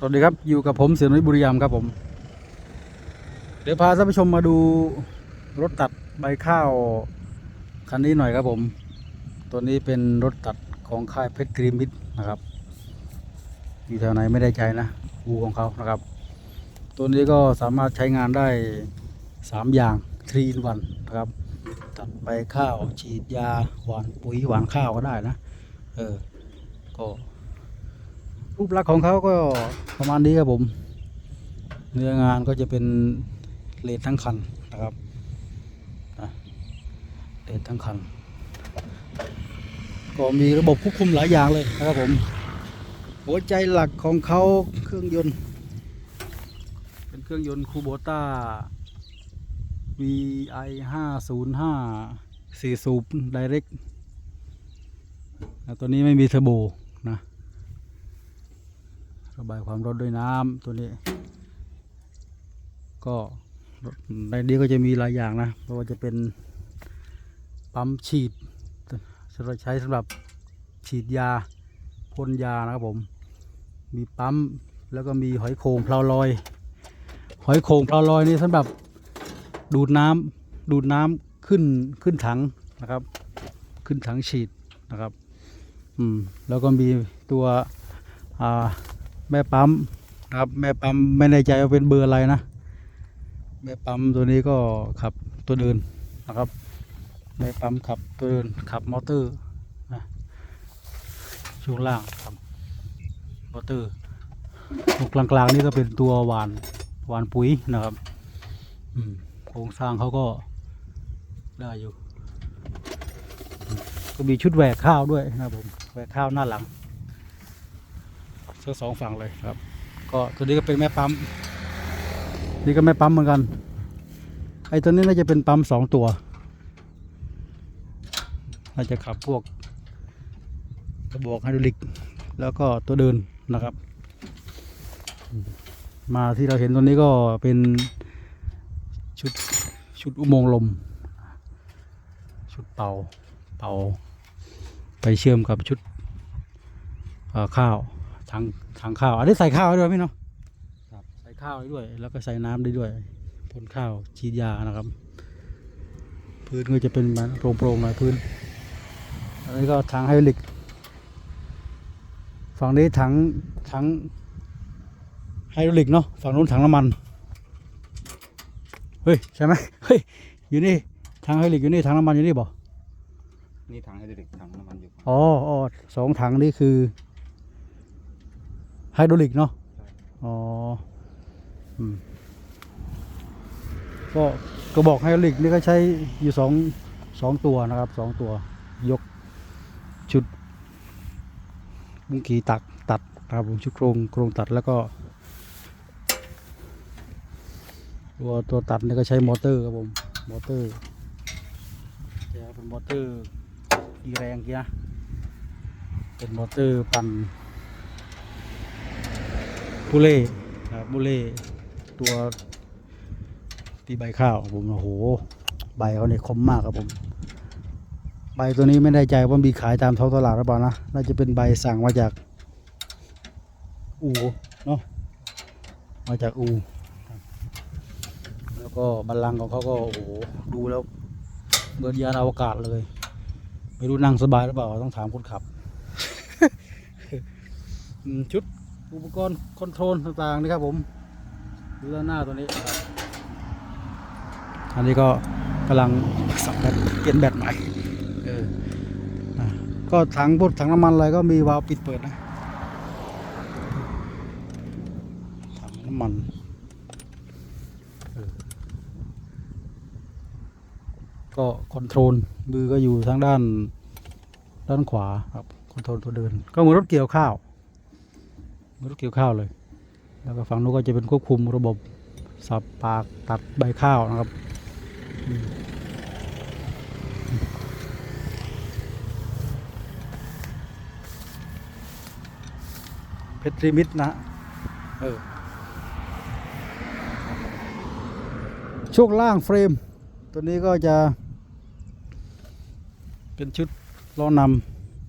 สวัสดีครับ อยู่กับผมเสียนุ้ยบุรีรัมครับผม เดี๋ยวพาท่านผู้ชมมาดูรถตัดใบข้าวคันนี้หน่อยครับผม ตัวนี้เป็นรถตัดของค่ายเพชรกรีมิดนะครับ อยู่แถวไหนไม่ได้ใจนะอูของเขานะครับ ตัวนี้ก็สามารถใช้งานได้สามอย่างทรีวันนะครับ ตัดใบข้าวฉีดยาหวานปุ๋ยหวานข้าวก็ได้นะ เออ ก็ รูปลักษณ์ของเขาก็ประมาณนี้ครับผม เนื้องานก็จะเป็นเลดทั้งคันนะครับเลดทั้งคัน ก็มีระบบควบคุมหลายอย่างเลยนะครับผม หัวใจหลักของเขาเครื่องยนต์ เป็นเครื่องยนต์คูโบต้า VI 505 4 สูบ Direct ตัวนี้ไม่มีเทอร์โบ ระบายความร้อนด้วยน้ำตัวนี้ ก็ในนี้ก็จะมีหลายอย่างนะไม่ว่าจะเป็นปั๊มฉีดสำหรับใช้สำหรับฉีดยาพ่นยานะครับผม มีปั๊มแล้วก็มีหอยโข่งเพลาลอย หอยโข่งเพลาลอยนี่สำหรับดูดน้ำดูดน้ำขึ้นขึ้นถังนะครับ ขึ้นถังฉีดนะครับ อืม แล้วก็มีตัวอ่า แม่ปั๊มนะครับแม่ปั๊มไม่แน่ใจว่าเป็นเบอร์อะไรนะ แม่ปั๊มตัวนี้ก็ขับตัวเดินนะครับ แม่ปั๊มขับตัวเดินขับมอเตอร์นะช่วงล่างครับมอเตอร์ตรงกลางๆนี่ก็เป็นตัวหวานหวานปุ๋ยนะครับอืมโครงสร้างเขาก็ได้อยู่อืมก็มีชุดแหวกข้าวด้วยนะครับผมแหวกข้าวหน้าหลัง ทั้งสองฝั่งเลยครับ ก็ตัวนี้ก็เป็นแม่ปั๊ม นี่ก็แม่ปั๊มเหมือนกันไอ้ตัวนี้น่าจะเป็นปั๊มสองตัวน่าจะขับพวกกระบอกไฮดรอลิก แล้วก็ตัวเดินนะครับ มาที่เราเห็นตัวนี้ก็เป็นชุดชุดอุโมงค์ลม ชุดเป่าเป่า ไปเชื่อมกับชุดข้าว ถังถังข้าวอันนี้ใส่ข้าวไว้ด้วยพี่เนาะครับใส่ข้าวไว้ด้วย แล้วก็ใส่น้ำได้ด้วยพ่นข้าวฉีดยานะครับ พื้นก็จะเป็นแบบโปร่งๆหน่อยพื้นอันนี้ก็ถังไฮดรอลิกฝั่งนี้ถังถังไฮดรอลิกเนาะฝั่งนู้นถังน้ำมันเฮ้ยใช่ไหมเฮ้ยอยู่นี่ถังไฮดรอลิกอยู่นี่ถังน้ำมันอยู่นี่บ่นี่ถังไฮดรอลิกถังน้ำมันอยู่อ๋ออ๋อสองถังนี่คือ ไฮดรอลิกเนาะอ๋ออืมก็กระบอกไฮดรอลิกนี่ก็ใช้อยู่สองสองตัวนะครับสองตัวยกชุดบุ้งกีตักตัดนะครับผมชุดโครงโครงตัดแล้วก็ ตัวตัวตัดนี่ก็ใช้มอเตอร์ครับผมมอเตอร์จะเป็นมอเตอร์กี่แรงกี่นะเป็นมอเตอร์ปั่น บุเล่นะครับบุเล่ตัวตีใบข้าวผมโอ้โห ใบเขาเนี่ยคมมากครับผม ใบตัวนี้ไม่ได้ใจว่ามีขายตามท้องตลาดหรือเปล่านะน่าจะเป็นใบสั่งมาจาก อูเนาะมาจากอู แล้วก็บัลลังก์ของเขาก็โอ้โหดูแล้วเหมือนยานอวกาศเลย ไม่รู้นั่งสบายหรือเปล่าต้องถามคนขับ ชุด อุปกรณ์คอนโทรลต่างๆนี่ครับผมดูด้านหน้าตัวนี้ อันนี้ก็กำลังสับแบตเปลี่ยนแบตใหม่เออก็ถังพวกถังน้ำมันอะไรก็มีวาล์วปิดเปิดนะถังน้ำมันก็คอนโทรลมือก็อยู่ทางด้านด้านขวาครับคอนโทรลตัวเดิน ก็เหมือนรถเกี่ยวข้าว รถเกี่ยวข้าวเลย แล้วก็ฝั่งนู้นก็จะเป็นควบคุมระบบสับปากตัดใบข้าวนะครับเพชรลิมิตนะเออช่วงล่างเฟรม ตัวนี้ก็จะ เป็นชุดล้อน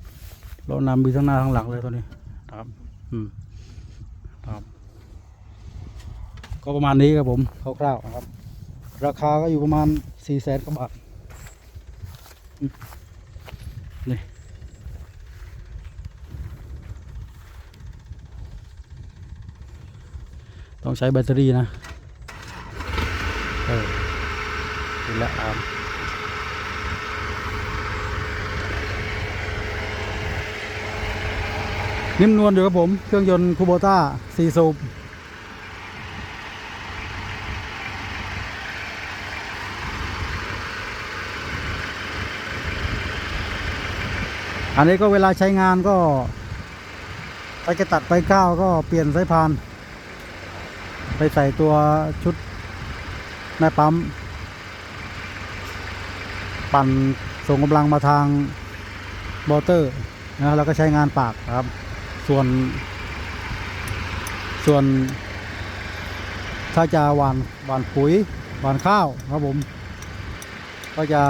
ำล้อนำมีทั้งหน้าทั้งหลังเลยตัวนี้นะครับอืมครับ ก็ประมาณนี้ครับผมคร่าวๆนะครับ ราคาก็อยู่ประมาณสี่แสนกว่าบาทอืมนี่ต้องใช้แบตเตอรี่นะเออนี่แหละครับนิ่มนวลอยู่ครับผม เครื่องยนต์คูโบต้า4สูบ อันนี้ก็เวลาใช้งานก็ไปจะตัดไปก้าวก็เปลี่ยนสายพาน ไปใส่ตัวชุดแม่ปั๊ม ปั่นส่งกำลังมาทางมอเตอร์นะแล้วก็ใช้งานปากครับ ส่วน ส่วน ถ้าจะหวานหวานปุ๋ยหวานข้าวครับผม ก็จะ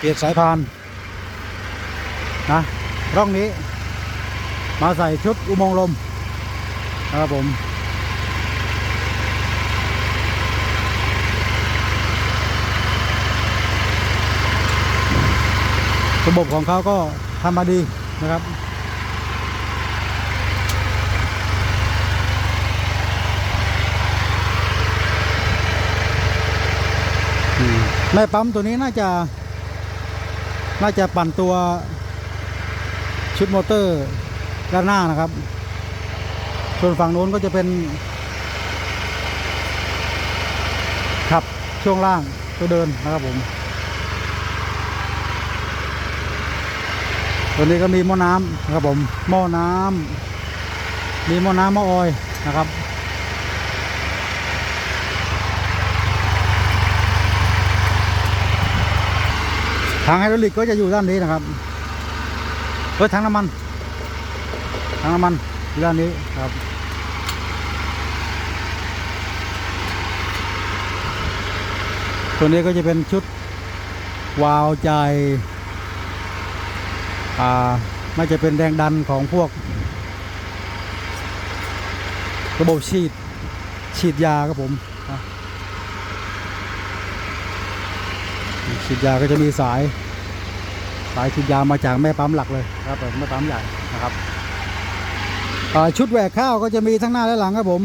เปลี่ยนสายพานนะร่องนี้ มาใส่ชุดอุโมงค์ลมนะครับผมระบบของเขาก็ทำมาดีนะครับอืมแม่ปั๊มตัวนี้น่าจะ น่าจะปั่นตัวชุดมอเตอร์ด้านหน้านะครับ ส่วนฝั่งโน้นก็จะเป็น ขับช่วงล่างตัวเดินนะครับผมตัวนี้ก็มีหม้อน้ำนะครับผมหม้อน้ำมีหม้อน้ำหม้อออยนะครับ ทางไฮดรอลิกก็จะอยู่ด้านนี้นะครับเออทางน้ำมันทางน้ำมันอยู่ด้านนี้ครับตัวนี้ก็จะเป็นชุดวาล์วใจอ่าไม่จะเป็นแรงดันของพวก ระบบฉีดฉีดยาครับผมอะ ฉีดยาก็จะมีสาย สายฉีดยามาจากแม่ปั๊มหลักเลยครับแม่ปั๊มใหญ่นะครับชุดแหวกข้าวก็จะมีทั้งหน้าและหลังครับผม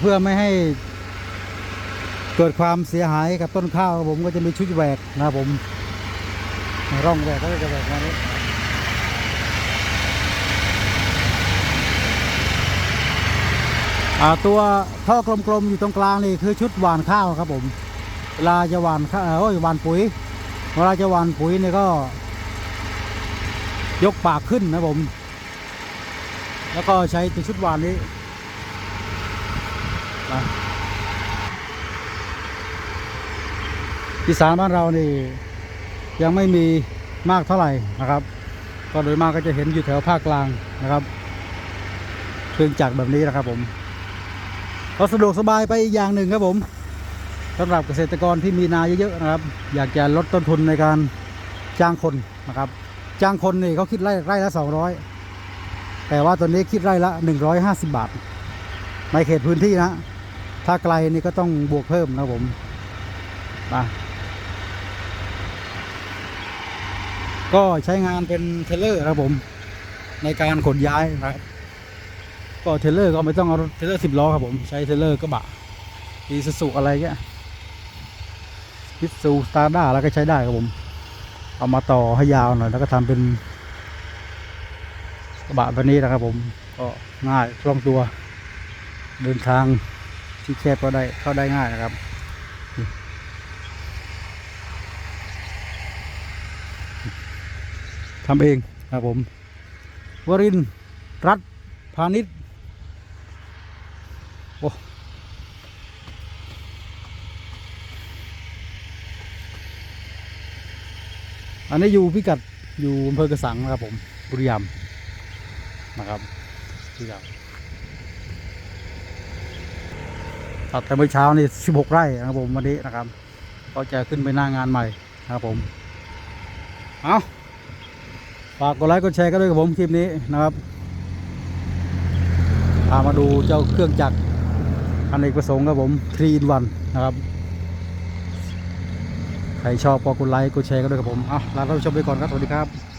เพื่อไม่ให้เกิดความเสียหายกับต้นข้าวครับผมก็จะมีชุดแหวกนะครับผม ร่องแหวกก็จะแหวกมานี้ตัวท่อกลมๆอยู่ตรงกลางนี่คือชุดหว่านข้าวครับผม วลาจะหว่านข้าวเอ้ยหว่านปุ๋ย เวลาจะหว่านปุ๋ยเนี่ยก็ ยกปากขึ้นนะผม แล้วก็ใช้ตัวชุดหว่านนี้อีสานบ้านเรานี่ยังไม่มีมากเท่าไหร่นะครับ ก็โดยมากก็จะเห็นอยู่แถวภาคกลางนะครับเครื่องจักรแบบนี้นะครับผมก็สะดวกสบายไปอีกอย่างหนึ่งครับผม สำหรับเกษตรกรที่มีนาเยอะๆนะครับ อยากจะลดต้นทุนในการจ้างคนนะครับ จ้างคนนี่เขาคิดไร่ไร่ละสองร้อยแต่ว่าตัวนี้คิดไร่ละหนึ่งร้อยห้าสิบบาท ในเขตพื้นที่นะ ถ้าไกลนี่ก็ต้องบวกเพิ่มนะผมนะก็ใช้งานเป็นเทรลเลอร์ครับผม ในการขนย้ายนะครับก็เทรลเลอร์ก็ไม่ต้องเอาเทรลเลอร์สิบล้อครับผม ใช้เทรลเลอร์กระบะอีซูซูอะไรเงี้ย พิซูสตาร์ด้าแล้วก็ใช้ได้ครับผม เอามาต่อให้ยาวหน่อยแล้วก็ทำเป็นกระบะแบบนี้นะครับผมก็ง่ายคล่องตัว เดินทางที่แคบก็ได้เข้าได้ง่ายนะครับทำเองครับผมวรินทร์รัฐพาณิชย์โอ้ อันนี้อยู่พิกัดอยู่อำเภอกระสังนะครับผมบุรีรัมย์นะครับบุรีรัมย์ตัดแต่เมื่อเช้านี่16ไร่นะครับผมวันนี้นะครับ ก็จะขึ้นไปหน้างานใหม่นะครับผมเอาฝากกดไลค์กดแชร์กันด้วยกับผมคลิปนี้นะครับพามาดูเจ้าเครื่องจักรอันเนกประสงค์ครับผม3 in 1นะครับ ใครชอบก็กดไลค์กดแชร์กันด้วยครับผมเอาลาท่านผู้ชมไปก่อนครับ สวัสดีครับ